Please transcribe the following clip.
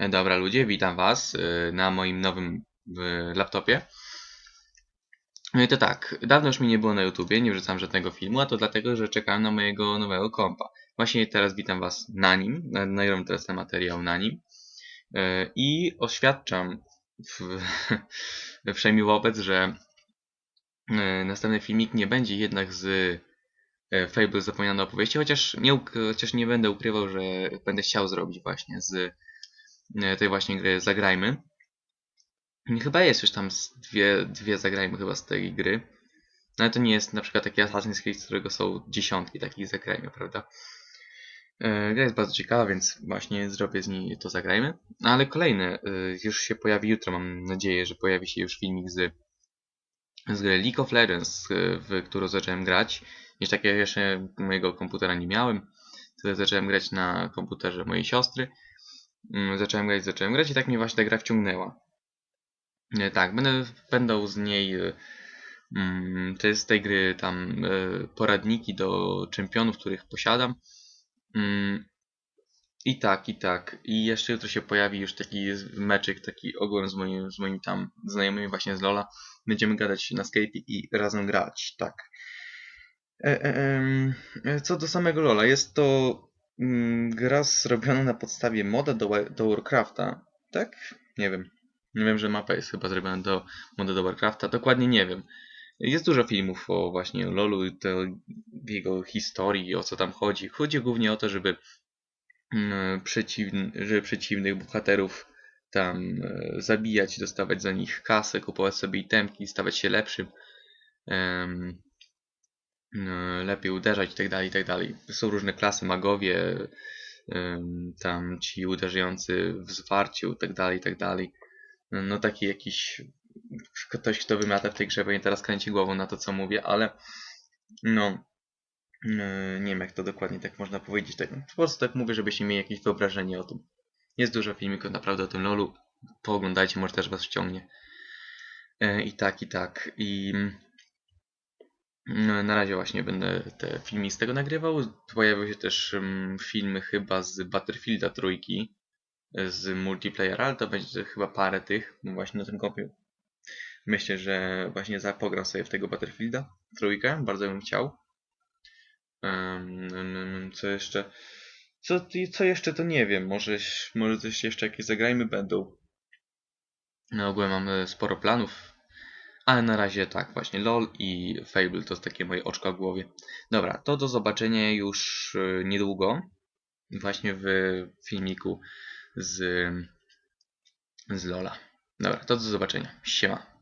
E, Dobra ludzie, witam was y, na moim nowym laptopie. I to tak, dawno już mi nie było na YouTubie, nie wrzucam żadnego filmu, a to dlatego, że czekałem na mojego nowego kompa. Właśnie teraz witam was na nim, na- nagram teraz ten materiał na nim. I oświadczam wszemi wobec, że następny filmik nie będzie jednak z Fable Zapomniane opowieści, chociaż nie, chociaż nie będę ukrywał, że będę chciał zrobić właśnie z e, tej właśnie gry Zagrajmy. Chyba jest już tam dwie, dwie Zagrajmy chyba z tej gry. No ale to nie jest na przykład taki Assassin's Creed, z którego są dziesiątki takich Zagrajmy, prawda? E, Gra jest bardzo ciekawa, więc właśnie zrobię z niej to Zagrajmy. No ale kolejne e, już się pojawi jutro, mam nadzieję, że pojawi się już filmik z, z gry League of Legends, e, w którą zacząłem grać. Jeszcze takiego jeszcze mojego komputera nie miałem. Wtedy zacząłem grać na komputerze mojej siostry. Mm, zacząłem grać, zacząłem grać i tak mnie właśnie ta gra wciągnęła. E, Tak, będę, będą z niej e, mm, to jest z tej gry tam e, poradniki do czempionów, których posiadam. Mm, I tak, i tak. I jeszcze jutro się pojawi już taki meczyk, taki ogółem z moimi, z moimi tam znajomymi właśnie z Lola. Będziemy gadać na Skype i razem grać, tak. E, e, e, co do samego Lola, jest to gra zrobiona na podstawie moda do, do Warcrafta, tak? Nie wiem. Nie wiem, że mapa jest chyba zrobiona do moda do Warcrafta, dokładnie nie wiem. Jest dużo filmów o właśnie Lolu i jego historii, o co tam chodzi. Chodzi głównie o to, żeby, mm, żeby przeciwnych bohaterów tam e, zabijać, dostawać za nich kasę, kupować sobie itemki, stawać się lepszym. Lepiej uderzać i tak dalej, i tak dalej. Są różne klasy, magowie, tam ci uderzający w zwarciu, tak dalej, i tak dalej. No taki jakiś ktoś, kto wymiata w tej grze, pewnie teraz kręci głową na to, co mówię, ale no e, nie wiem, jak to dokładnie tak można powiedzieć. Tak, po prostu tak mówię, żebyście mieli jakieś wyobrażenie o tym. Jest dużo filmików naprawdę o tym LoLu. Pooglądajcie, może też was wciągnie. E, I tak, i tak. I na razie właśnie będę te filmy z tego nagrywał. Pojawiły się też filmy chyba z Battlefielda trójki, e, z multiplayera, ale to będzie chyba parę tych, no właśnie na tym kopie. Myślę, że właśnie zapogram sobie w tego Battlefielda trójkę, bardzo bym chciał. Em, co jeszcze? Co, co jeszcze to nie wiem, może, może coś jeszcze jakieś zagrajmy będą. No ogółem mamy sporo planów, ale na razie tak, właśnie LOL i Fable to jest takie moje oczka w głowie. Dobra, to do zobaczenia już y, niedługo. Właśnie w filmiku z, z LOLa. Dobra, to do zobaczenia. Siema.